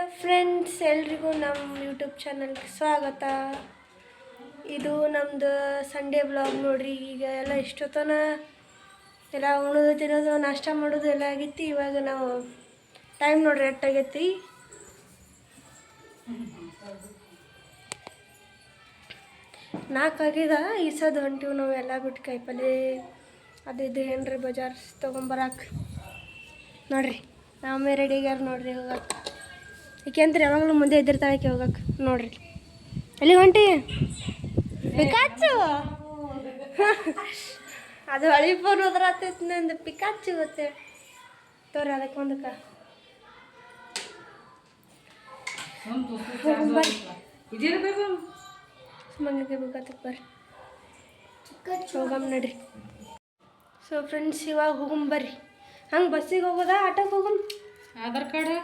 Hello friends ಎಲ್ರಿಗೂ ನಮ್ಮ YouTube ಚಾನಲ್ಗೆ ಸ್ವಾಗತ. ಇದು ನಮ್ಮದು ಸಂಡೇ ಬ್ಲಾಗ್ ನೋಡ್ರಿ, ಈಗ ಎಲ್ಲ ಇಷ್ಟೊತ್ತನ ಎಲ್ಲ ಉಣೋದು ತಿನ್ನೋದು ನಾಷ್ಟ ಮಾಡೋದು ಎಲ್ಲ ಆಗಿತ್ತು. ಇವಾಗ ನಾವು ಟೈಮ್ ನೋಡ್ರಿ ಎಟ್ಟಾಗೈತಿ ನಾಲ್ಕು ಆಗ್ಯದ ಈಸದ ಹೊಂಟಿವಿ ನಾವು ಎಲ್ಲ ಬಿಟ್ಟು ಕಾಯಿಪಲ್ಲೆ. ಅದು ಇದು ಏನ್ರಿ, ಬಜಾರ್ ತೊಗೊಂಬರಕ್ಕೆ ನೋಡ್ರಿ, ನಾವು ರೆಡಿ ಆಗ್ಯಾರ ನೋಡ್ರಿ ಹೋಗಕ್ಕೆ ಏಕೆಂದ್ರೆ ಯಾವಾಗಲೂ ಮುಂದೆ ಇದ್ದಿರ್ತಾಳೆ ಆಕೆ ಹೋಗಕ್ಕೆ ನೋಡ್ರಿ. ಎಲ್ಲಿ ಹೊಂಟಿ? ಪಿಕಾಚು. ಅದು ಹಳಿ ಫೋನ್ ಹೋದ್ರ ಆತೈತಿ ನಂದು ಪಿಕಾಚು ಗೊತ್ತೆ. ತೋರಿ ಅದಕ್ಕೆ ಒಂದಕ್ಕೆ ಮಂಗಕ್ಕೆ ಬೇಕಾತಕ್ಕೆ ಬರ್ರಿ. ಹೋಗಮ್ ನಡ್ರಿ. ಸೊ ಫ್ರೆಂಡ್ಸ್ ಇವಾಗ ಹೋಗಮ್ ಬರ್ರಿ. ಹಂಗೆ ಬಸ್ಸಿಗೆ ಹೋಗೋದಾ ಆಟೋಗೆ ಹೋಗಮ್? ಆಧಾರ್ ಕಾರ್ಡ್?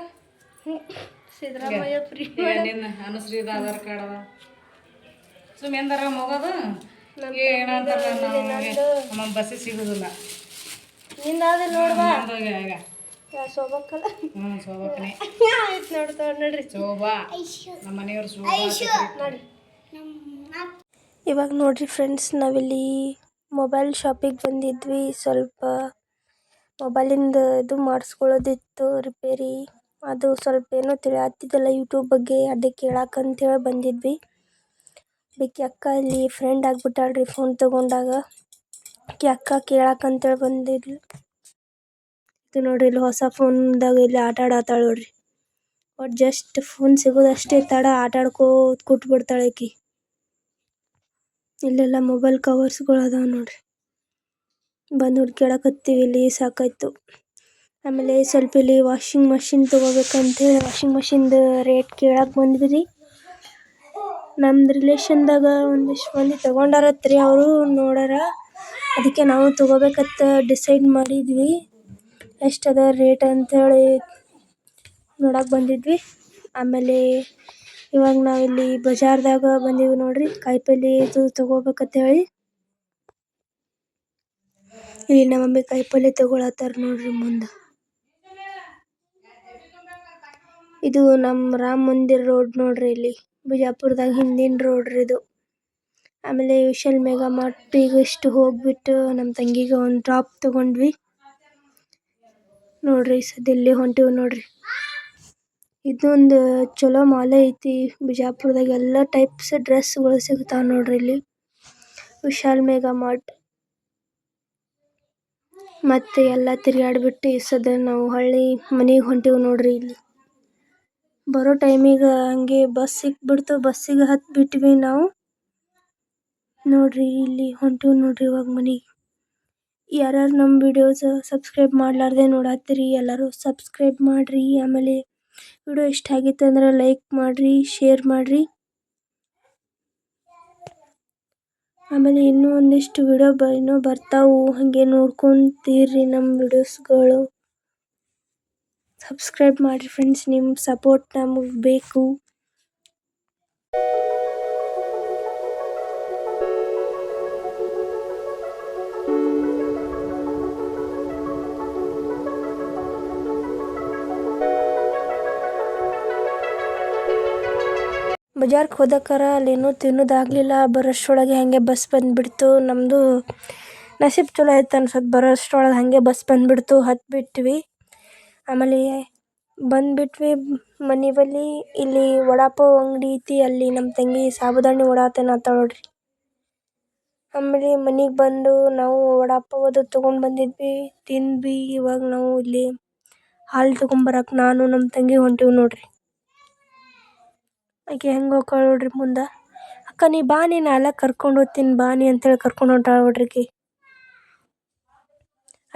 ಸಿದ್ದರಾಮಯ್ಯ ಫ್ರೀ ನಿನ್ನ ಅನುಶ್ರೀದ ಆಧಾರ್ ಕಾರ್ಡ್ ಅದ. ಎಂದಾರ ಮಗದು? ಏನಂತಾರ ನಮಗೆ ಬಸ್ಸಿಗೆ ಸಿಗುದಿಲ್ಲ. ನಿಂದಾದ್ರೆ ನೋಡ್ವಾ ಈಗ ಆಗ ಸೋಬಕ್ಕಲ್ಲ ಹ್ಞೂ ಶೋಭಕ್ಕನೆ. ಆಯ್ತು ನೋಡ್ತಾ ನೋಡ್ರಿ. ಶೋಭಾ. ನಮ್ಮ ಮನೆಯವ್ರು ಶೋಭಾ ನೋಡಿ. ಇವಾಗ ನೋಡ್ರಿ ಫ್ರೆಂಡ್ಸ್ ನಾವಿಲ್ಲಿ ಮೊಬೈಲ್ ಶಾಪಿಗೆ ಬಂದಿದ್ವಿ. ಸ್ವಲ್ಪ ಮೊಬೈಲಿಂದ ಇದು ಮಾಡಿಸ್ಕೊಳ್ಳೋದಿತ್ತು ರಿಪೇರಿ ಅದು ಸ್ವಲ್ಪ ಏನೋ ತಿಳಿಯಾತಿದ್ದಿಲ್ಲ ಯೂಟ್ಯೂಬ್ ಬಗ್ಗೆ ಅದೇ ಕೇಳಕ್ಕಂತೇಳಿ ಬಂದಿದ್ವಿ. ಅದಕ್ಕೆ ಅಕ್ಕ ಇಲ್ಲಿ ಫ್ರೆಂಡ್ ಆಗ್ಬಿಟ್ಟಾಳ್ರಿ ಫೋನ್ ತಗೊಂಡಾಗ. ಆಕಿ ಅಕ್ಕ ಕೇಳಕ್ಕಂತೇಳಿ ಬಂದಿದ್ಲು. ಇದು ನೋಡ್ರಿ ಇಲ್ಲಿ ಹೊಸ ಫೋನ್ದಾಗ ಇಲ್ಲಿ ಆಟ ಆಡತ್ತಾಳೆ ನೋಡ್ರಿ. ಒಟ್ಟು ಜಸ್ಟ್ ಫೋನ್ ಸಿಗೋದಷ್ಟೇ ತಡ ಆಟ ಆಡ್ಕೋತ ಕುಟ್ಬಿಡ್ತಾಳೆ ಆಕಿ. ಇಲ್ಲೆಲ್ಲ ಮೊಬೈಲ್ ಕವರ್ಸ್ಗಳು ಅದಾವ ನೋಡ್ರಿ. ಬಂದು ಹುಡ್ಕ್ಯಾಡಕತ್ತೀವಿ ಇಲ್ಲಿ ಸಾಕಾಯ್ತು. ಆಮೇಲೆ ಸ್ವಲ್ಪ ಇಲ್ಲಿ ವಾಷಿಂಗ್ ಮಷಿನ್ ತೊಗೋಬೇಕಂತೇಳಿ ವಾಷಿಂಗ್ ಮಷಿನ್ದು ರೇಟ್ ಕೇಳಕ್ಕೆ ಬಂದ್ವಿ ರೀ ನಮ್ದು ರಿಲೇಷನ್ದಾಗ ಒಂದಿಷ್ಟು ಮಂದಿ ತೊಗೊಂಡಾರತ್ರಿ ಅವರು ನೋಡಾರ. ಅದಕ್ಕೆ ನಾವು ತೊಗೋಬೇಕಂತ ಡಿಸೈಡ್ ಮಾಡಿದ್ವಿ. ಎಷ್ಟದ ರೇಟ್ ಅಂಥೇಳಿ ನೋಡಕ್ಕೆ ಬಂದಿದ್ವಿ. ಆಮೇಲೆ ಇವಾಗ ನಾವಿಲ್ಲಿ ಬಜಾರ್ದಾಗ ಬಂದೀವಿ ನೋಡ್ರಿ. ಕಾಯಿಪಲ್ಲೆ ಇದು ಹೇಳಿ ಇಲ್ಲಿ ನಮ್ಮ ಮಮ್ಮಿ ಕಾಯಿಪಲ್ಲೆ ತೊಗೊಳತ್ತಾರ ನೋಡ್ರಿ ಮುಂದೆ. ಇದು ನಮ್ಮ ರಾಮ ಮಂದಿರ ರೋಡ್ ನೋಡ್ರಿ ಇಲ್ಲಿ. ಬಿಜಾಪುರದಾಗ ಹಿಂದಿನ ರೋಡ್ ರೀ ಇದು. ಆಮೇಲೆ ವಿಶಾಲ್ ಮೆಗಾ ಮಾರ್ಟ್ ಇಷ್ಟು ಹೋಗ್ಬಿಟ್ಟು ನಮ್ಮ ತಂಗಿಗೆ ಒಂದು ಟಾಪ್ ತಗೊಂಡ್ವಿ. ನೋಡ್ರಿ ಸದ್ಯ ಇಲ್ಲಿ ಹೊಂಟಿವಿ ನೋಡ್ರಿ. ಇದೊಂದು ಚಲೋ ಮಾಲ್ ಐತಿ. ಬಿಜಾಪುರದಾಗ ಎಲ್ಲ ಟೈಪ್ಸ್ ಡ್ರೆಸ್ಗಳು ಸಿಗ್ತಾವ ನೋಡ್ರಿ ಇಲ್ಲಿ. Vishal mega mart. ಮತ್ತೆ ಎಲ್ಲ ತಿರ್ಗಾಡ್ಬಿಟ್ಟು ಬಿಟ್ಟು ಸದ್ಯ ನಾವು ಹಳ್ಳಿ ಮನೆಗೆ ಹೊಂಟಿವಿ ನೋಡ್ರಿ ಇಲ್ಲಿ. ಬರೋ ಟೈಮಿಗೆ ಹಂಗೆ ಬಸ್ ಸಿಕ್ಬಿಡ್ತು ಬಸ್ಸಿಗೆ ಹತ್ಬಿಟ್ವಿ ನಾವು. ನೋಡ್ರಿ ಇಲ್ಲಿ ಹೊಂಟಿವಿ ನೋಡ್ರಿ ಇವಾಗ ಮನೆಗೆ. ಯಾರ್ಯಾರು ನಮ್ಮ ವಿಡಿಯೋಸ್ ಸಬ್ಸ್ಕ್ರೈಬ್ ಮಾಡ್ಲಾರ್ದೆ ನೋಡತ್ತೀರಿ, ಎಲ್ಲರೂ ಸಬ್ಸ್ಕ್ರೈಬ್ ಮಾಡಿರಿ. ಆಮೇಲೆ ವಿಡಿಯೋ ಇಷ್ಟ ಆಗಿತ್ತು ಅಂದ್ರೆ ಲೈಕ್ ಮಾಡಿರಿ ಶೇರ್ ಮಾಡಿರಿ. ಆಮೇಲೆ ಇನ್ನೂ ಒಂದಿಷ್ಟು ವಿಡಿಯೋ ಬ ಇನ್ನೂ ಬರ್ತಾವು. ಹಾಗೆ ನೋಡ್ಕೊಂತೀರಿ ನಮ್ಮ ವಿಡಿಯೋಸ್ಗಳು ಸಬ್ಸ್ಕ್ರೈಬ್ ಮಾಡಿ ಫ್ರೆಂಡ್ಸ್ ನಿಮ್ಮ ಸಪೋರ್ಟ್ ನಮಗೆ ಬೇಕು. ಬಜಾರ್ಗೆ ಹೋದಕ್ಕಾರ ಅಲ್ಲೇನೂ ತಿನ್ನೋದಾಗಲಿಲ್ಲ ಬರೋಷ್ಟ್ರೊಳಗೆ ಹಾಗೆ ಬಸ್ ಬಂದುಬಿಡ್ತು. ನಮ್ಮದು ನಸೀಬು ಚಲೋ ಆಯ್ತು ಅನ್ಸತ್ತೆ ಬರೋಷ್ಟ್ರೊಳಗೆ ಹಾಗೆ ಬಸ್ ಬಂದುಬಿಡ್ತು. ಹತ್ತಿಬಿಟ್ವಿ ಆಮೇಲೆ ಬಂದ್ಬಿಟ್ವಿ ಮನೆ ಬಳಿ ಇಲ್ಲಿ ವಡಾಪಾವ್ ಅಂಗಡಿ ಐತಿ, ಅಲ್ಲಿ ನಮ್ಮ ತಂಗಿ ಸಾಬುದಾಣಿ ವಡಾ ತಿನ್ನತ್ತಾಳ ನೋಡ್ರಿ. ಆಮೇಲೆ ಮನೆಗೆ ಬಂದು ನಾವು ವಡಾಪಾವ್ ಅದು ತೊಗೊಂಡು ಬಂದಿದ್ವಿ. ತಿಂದ್ವಿ, ಇವಾಗ ನಾವು ಇಲ್ಲಿ ಹಾಲು ತೊಗೊಂಬರಕ್ಕೆ ನಾನು, ನಮ್ಮ ತಂಗಿ ಹೊಂಟೀವಿ ನೋಡ್ರಿ. ಆಕೆ ಹೆಂಗೆ ಹೋಗ್ತಾಳೆ ನೋಡ್ರಿ ಮುಂದೆ. ಅಕ್ಕ ನೀ ಬಾ ನೀ ನಾ ಎಲ್ಲ ಕರ್ಕೊಂಡು ಹೋಗ್ತೀನಿ, ಬಾ ನೀ ಅಂತೇಳಿ ಕರ್ಕೊಂಡು ಹೊಂಟಾಳೆ ನೋಡ್ರಿ ಆಕಿ.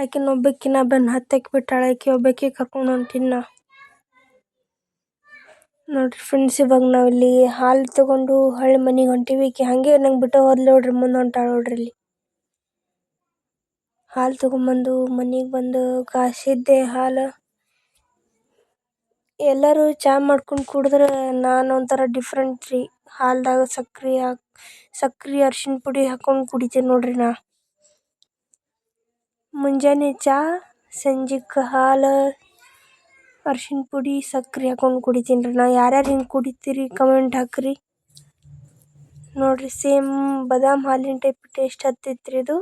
ಆಕಿನ ಒಬ್ಬಾಕಿನ ಬೆನ್ನು ಹತ್ತಕ್ಕೆ ಬಿಟ್ಟಾಳ. ಆಕಿ ಒಬ್ಬಾಕಿ ಕರ್ಕೊಂಡು ಹೊಂಟೀನಿ ನಾ. ನೋಡ್ರಿ ಫ್ರೆಂಡ್ಸ್ ಇವಾಗ ನಾವಿಲ್ಲಿ ಹಾಲು ತಗೊಂಡು ಹಳ್ಳಿ ಮನೆಗೆ ಹೊಂಟೀವಿ. ಈಕಿ ಹಾಗೆ ನಂಗೆ ಬಿಟ್ಟು ಹೋದ್ಲು ನೋಡ್ರಿ, ಮುಂದೆ ಹೊಂಟಾಳ ನೋಡ್ರಿ ಇಲ್ಲಿ. ಹಾಲು ತೊಗೊಂಬಂದು ಮನೆಗೆ ಬಂದು ಕಾಸಿದ್ದೆ ಹಾಲು. ಎಲ್ಲರೂ ಚಾ ಮಾಡ್ಕೊಂಡು ಕುಡಿದ್ರೆ ನಾನು ಒಂಥರ ಡಿಫ್ರೆಂಟ್ ರೀ. ಹಾಲ್ದಾಗ ಸಕ್ರೆ ಹಾಕಿ, ಸಕ್ರೆ ಅರ್ಶಿಣ ಪುಡಿ ಹಾಕೊಂಡು ಕುಡಿತೀನಿ ನೋಡ್ರಿ ನಾ. ಮುಂಜಾನೆ ಚಹಾ ಸಂಜೆಗೆ ಹಾಲು ಅರ್ಶಿಣ ಪುಡಿ ಸಕ್ರೆ ಹಾಕೊಂಡು ಕುಡಿತೀನಿ ರೀ. ನಾ ಯಾರ್ಯಾರು ಹಿಂಗೆ ಕುಡಿತೀರಿ ಕಮೆಂಟ್ ಹಾಕ್ರಿ. ನೋಡ್ರಿ ಸೇಮ್ ಬಾದಾಮ್ ಹಾಲಿನ ಟೈಪ್ ಟೇಸ್ಟ್ ಹತ್ತೈತ್ರಿ ಇದು.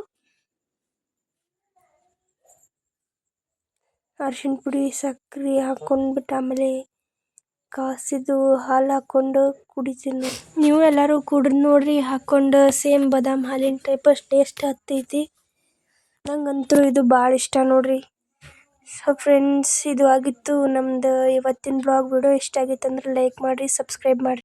ಅರ್ಶಿಣ ಪುಡಿ ಸಕ್ರೆ ಹಾಕೊಂಡ್ಬಿಟ್ಟು ಆಮೇಲೆ ಕಾಸಿದು ಹಾಲು ಹಾಕ್ಕೊಂಡು ಕುಡಿತೀನಿ ನೀವು ಎಲ್ಲರೂ ಕುಡಿದು ನೋಡ್ರಿ, ಹಾಕ್ಕೊಂಡು ಸೇಮ್ ಬಾದಾಮ್ ಹಾಲಿನ ಟೈಪ್ ಟೇಸ್ಟ್ ಹತ್ತೈತಿ. ನಂಗಂತೂ ಇದು ಬಹಳ ಇಷ್ಟ ನೋಡ್ರಿ. ಸೊ ಫ್ರೆಂಡ್ಸ್ ಇದು ಆಗಿತ್ತು. ನಮ್ದು ಇವತ್ತಿನ ಬ್ಲಾಗ್ ವಿಡಿಯೋ ಇಷ್ಟ ಆಗಿತ್ತು ಅಂದ್ರೆ ಲೈಕ್ ಮಾಡಿರಿ ಸಬ್ಸ್ಕ್ರೈಬ್ ಮಾಡಿರಿ.